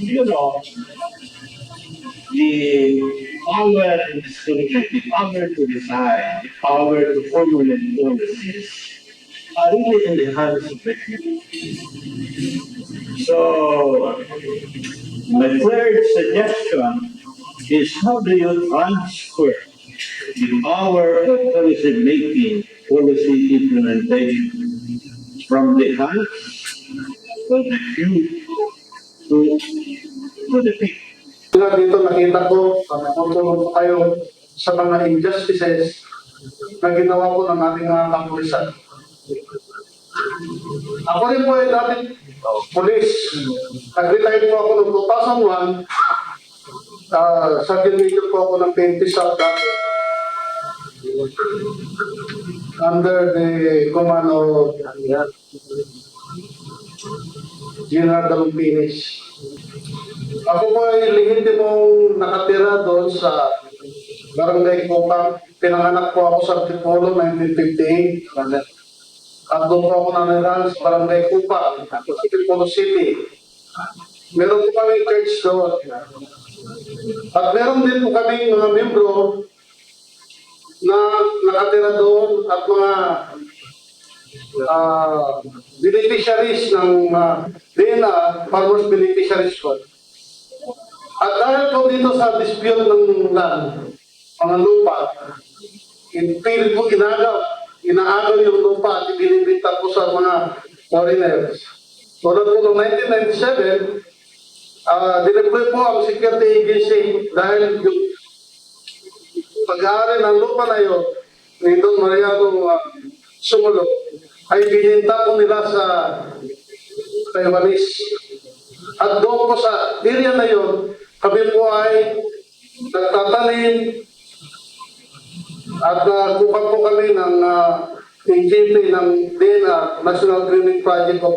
you know, the power to power to decide, the power to formulate policies are really in the hands of the people. So, my third suggestion is how do you transfer the power of policy making, policy implementation from the hands of the few Sila dito nakita ko, natutulong po kayo sa mga injustices na ginawa po ng ating mga kapulisan. Ako rin po ay dati polis. Nag-retire po ako noong 2001. Uh, sa major po ako ng 20 sa. Under the command of General Dalumpinis. Ako po ay lehitimong nakatira doon sa Barangay Kupang. Pinanganak po ako sa Tipolo, 1958. At doon po ako nanirahan sa Barangay Kupang, sa Tipolo City. Meron po kami church doon. At meron din po kami mga membro na nakatira doon at mga ah beneficiaries ng uh, DENA, Farmers Beneficiaries Fund. At dahil po dito sa dispute ng land, mga lupa, pilit po inagaw, inaagaw yung lupa at ibinibita po sa mga foreigners. Po noong 1997, uh, dineploy po ang security agency dahil yung pag-aari ng lupa na yun, ni Don Mariano uh, Sumulo, ay bininta po nila sa Taiwanese. At doon po sa area na yun, kami po ay nagtatanim. At uh, po kami ng uh, NGP ng DENA, National Greening Project of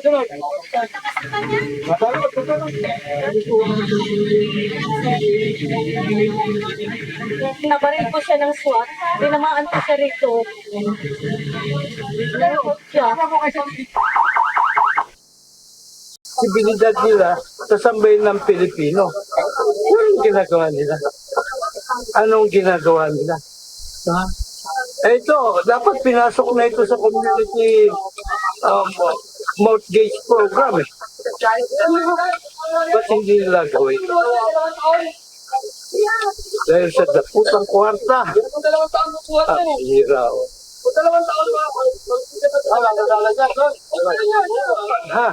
DENA. Nabaril po siya ng SWAT. Tinamaan po siya rito. Pero siya. sibilidad nila sa sambahin ng Pilipino. Anong ginagawa nila? Anong ginagawa nila? Ha? Eh ito, dapat pinasok na ito sa community um, mortgage program eh. Ba't hindi nila gawin? Dahil sa daputang kwarta. Ah, hira oh. Ha?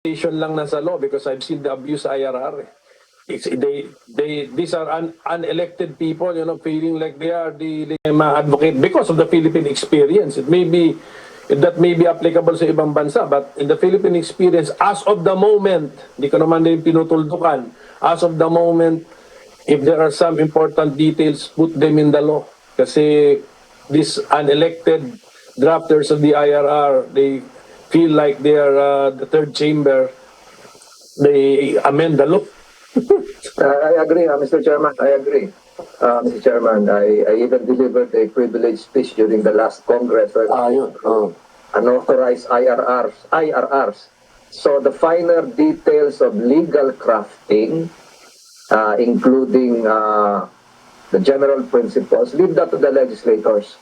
interpretation lang na sa law because I've seen the abuse sa IRR. eh. It's, they, they, these are un, unelected people, you know, feeling like they are the legitimate advocate because of the Philippine experience. It may be, that may be applicable sa ibang bansa, but in the Philippine experience, as of the moment, di ko naman din pinutuldukan, as of the moment, if there are some important details, put them in the law. Kasi these unelected drafters of the IRR, they feel like they are uh, the third chamber. They amend the law. Uh, I agree, uh, Mr. Chairman. I agree. Uh, Mr. Chairman, I, I even delivered a privileged speech during the last Congress where Ah, yun. Oh. unauthorized IRRs, IRRs. So the finer details of legal crafting, uh, including uh, the general principles, leave that to the legislators.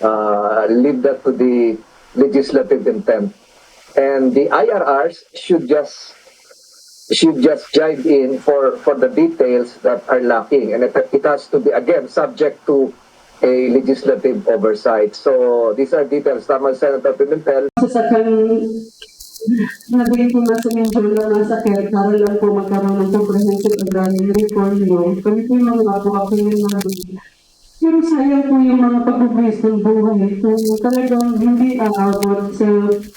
Uh, leave that to the legislative intent. And the IRRs should just should just jive in for, for the details that are lacking. And it, it has to be, again, subject to a legislative oversight. So these are details. Tama, Senator Pimentel. nabili po na sa medyo na nasa kaya para lang po magkaroon ng comprehensive agrarian reform law. Kami po yung mga po ako yung mga Pero sayang po yung mga pag-waste ng buhay. Kung talagang hindi aabot. Sa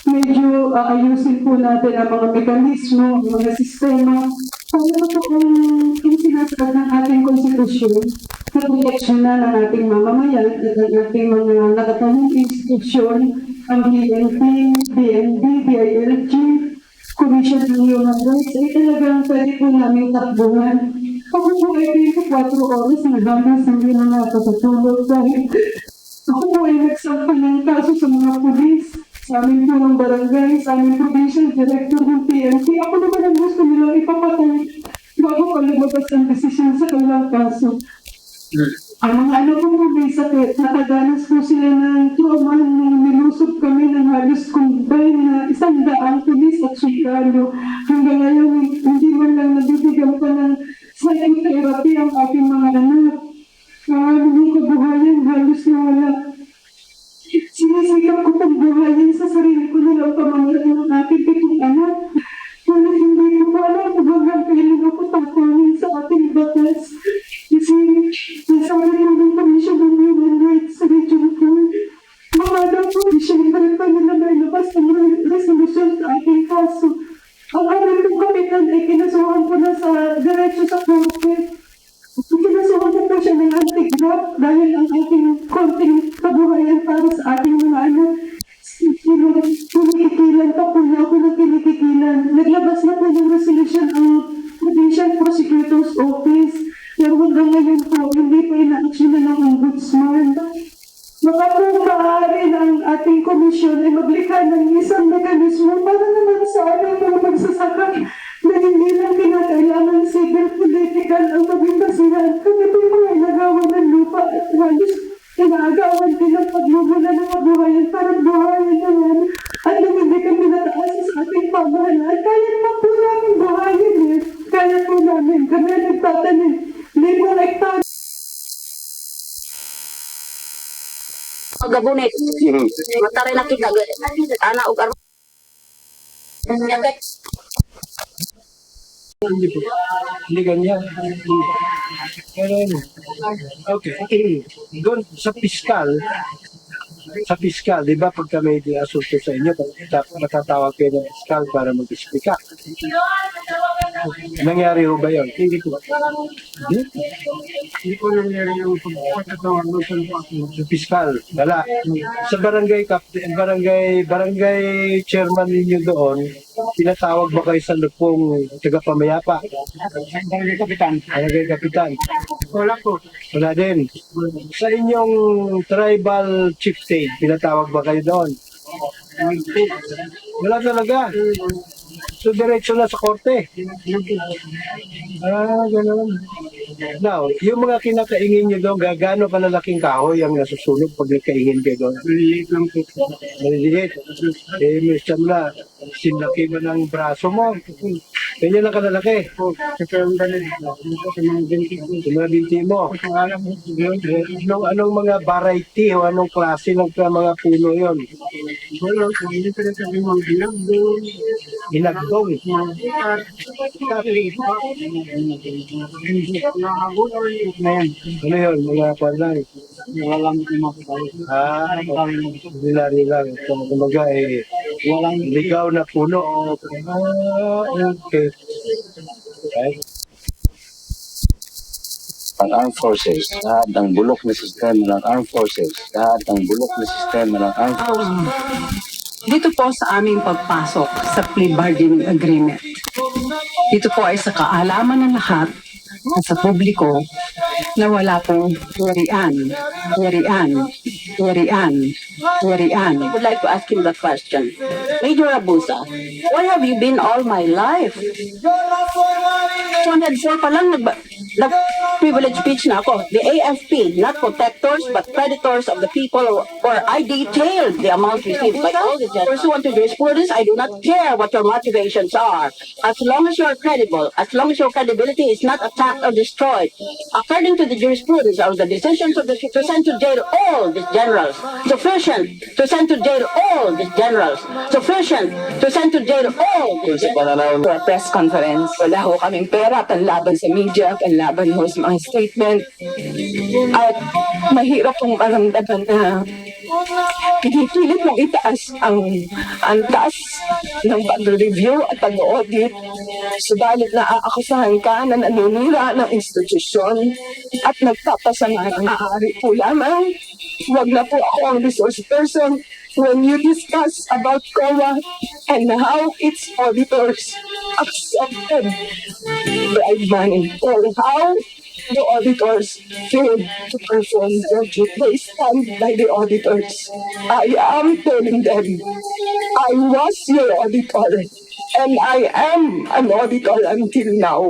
medyo aayusin po natin ang mga mekanismo, ang mga sistema para po ang yung sinasabi ng ating konstitusyon na proteksyonan ang ating mamamayan at ang ating mga nakatanong institusyon, ang BNP, BNB, BILG, Commission on Human Rights. Ay talagang pwede po namin takbuhan. Ako po ay 24 oras na hamas hindi na nakakatulog dahil ako po ay nagsampa ng kaso sa mga pulis, sa amin po ng barangay, sa aming provincial director ng PNP. Ako naman ang gusto nilang ipapatay bago pa lumabas ang desisyon sa kanilang kaso. Ang mga ano po po may sakit, nakadanas po sila ng trauma nung nilusob kami ng halos combine na isang daang pulis at sundalo. Hanggang ngayon, hindi man lang nabibigyan pa ng gabunit. Matari na kita. Ana og arma. Hindi po. Hindi ganyan. Pero, okay. Doon sa piskal, sa piskal, di ba pagka may asunto sa inyo, matatawag kayo ng piskal para mag-explika. Nangyari ho ba yun? Hindi po. Hindi? Hindi po nangyari yung pagkakatawa sa piskal. Wala. Sa barangay captain, barangay, barangay chairman ninyo doon, tinatawag ba kayo sa lupong taga-pamayapa? Barangay kapitan. Barangay kapitan. Wala po. Wala din. Sa inyong tribal chieftain, tinatawag ba kayo doon? Wala talaga. So, diretso na sa korte. Ah, ganun. Now, yung mga kinakaingin nyo doon, gagano kalalaking kahoy ang nasusunog pag nagkaingin kayo doon? Maliliit lang po. Maliliit. Eh, minsan na, sinlaki mo ng braso mo. Ganyan lang kalalaki. Sa mga binti mo. Sa mga binti mo. Anong, anong mga variety o anong klase ng mga puno yon? Wala po, hindi pa sabi mga ginagdong. Ginagdong. Ano yun? Mga. Mga lang Ah, nilari lang. Kumbaga eh, walang ligaw na puno. Ah, okay. Right? ang armed forces, lahat ng bulok na sistema ng armed forces, lahat ng bulok na sistema ng armed forces, Um, dito po sa aming pagpasok sa plea bargaining agreement. Dito po ay sa kaalaman ng lahat at sa publiko na wala pong warian, warian, warian, warian. I would like to ask him the question. Major Abusa, where have you been all my life? 204 pa lang, nag, nag privilege speech na ako. The AFP, not protectors but predators of the people or, or I detailed the amount received by all the judges. Pursuant to jurisprudence, I do not care what your motivations are. As long as you are credible, as long as your credibility is not attacked or destroyed. According to the jurisprudence or the decisions of the to send to jail all the judges generals. Sufficient to send to jail all the generals. Sufficient to send to jail all the Sa pananaw For a press conference, wala ho kaming pera panlaban sa media, panlaban ho sa mga statement. At mahirap pong maramdaman na pinipilit mong itaas ang, ang taas ng pag-review at pag-audit. Subalit na aakusahan ka na nanunira ng institusyon at nagpapasama ng maaari po lamang. Huwag na po ako ang resource person when you discuss about COA and how its auditors accepted bribe money or how the auditors failed to perform their duty. They stand by the auditors. I am telling them, I was your auditor and I am an auditor until now.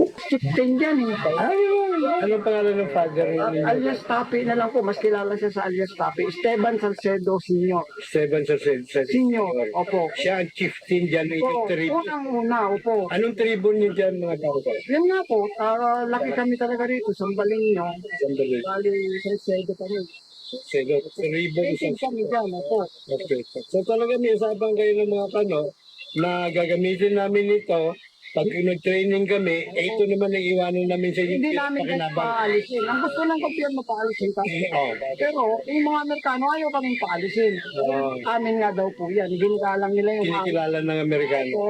Anong pangalan ng father ninyo? Alias Tapi na lang po, mas kilala siya sa alias Tapi. Esteban Salcedo Senior. Seven sa sa Senior, opo. Siya ang chieftain dyan ng Opo, tribo. unang una, opo. Anong tribo niyo dyan mga tao ko? Yan nga po, ah, laki kami talaga rito, sambaling nyo. Sandali. Bali, Salcedo kami. Sino? Tribo isang kami dyan, opo. Okay. So talaga may usapan kayo ng mga kano na gagamitin namin ito pag nag-training kami, eh, ito naman ang iwanan namin sa inyo. Hindi namin pakinabang. paalisin. Ang gusto ng gobyerno paalisin kasi. Oo. Pero yung mga Amerikano ayaw kaming paalisin. Oo. Amin nga daw po yan. Ginagalang nila yung. Kinikilala ng Amerikano. So,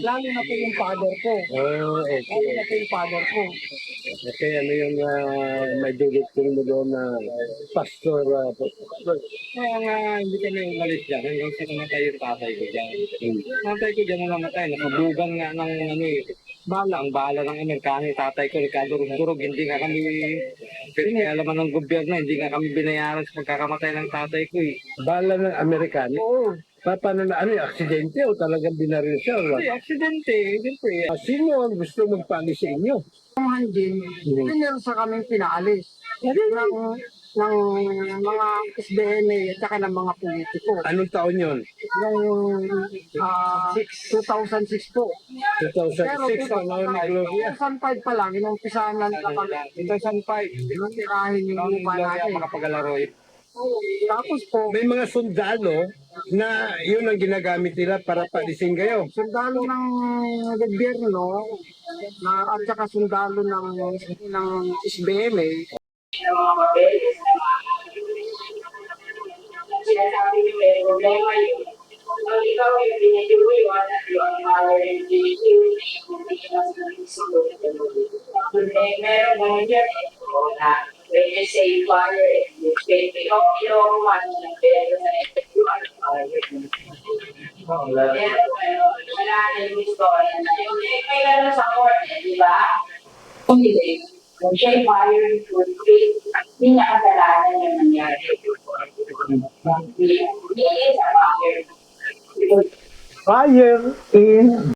lalo na po yung father ko. Oh, okay. Lalo na po yung father ko. Okay, ano yung uh, may dudugtong mo doon na pastor? Uh, Kaya nga, hindi kami umalis dyan hanggang sa namatay yung tatay ko dyan. Tatay ko dyan na namatay, nakabugan nga ng ano eh. Bala, ang bala ng Amerikano yung tatay ko, nagkadurog-durog, hindi nga kami, pinalaman ng gobyerno, hindi nga kami binayaran sa pagkakamatay ng tatay ko eh. Bala ng Amerikano? Oo, Pa, paano na, ano yung aksidente o talagang binaril siya? Ay, aksidente, siyempre. Ah, Sino ang gusto magpaalis sa inyo? Ang hanjin, pinersa kaming pinaalis. Ng, ng mga SDNA at saka ng mga politiko. Anong taon yon? Noong ah, 2006 po. 2006, ang naon ni Gloria. 2005 pa lang, inumpisahan na nila kami. 2005. Nung tirahin yung lupa natin. Makapagalaro eh. Oo. Tapos po, May mga sundalo na yun ang ginagamit nila para paalisin kayo. sundalo ng gobyerno na at saka sundalo ng ng SBMA sinasabi niyo may problema yun. Ang ikaw yung yun, at yung power and Eh, meron mo dyan eh, na, when you say fire, you say, ikaw, ikaw, man, pero sa you are fire. Pero, wala na yung na yung may gano'n sa court, di. Kung siya'y fire, hindi niya kasalanan yung nangyari. He is a fire. Fire in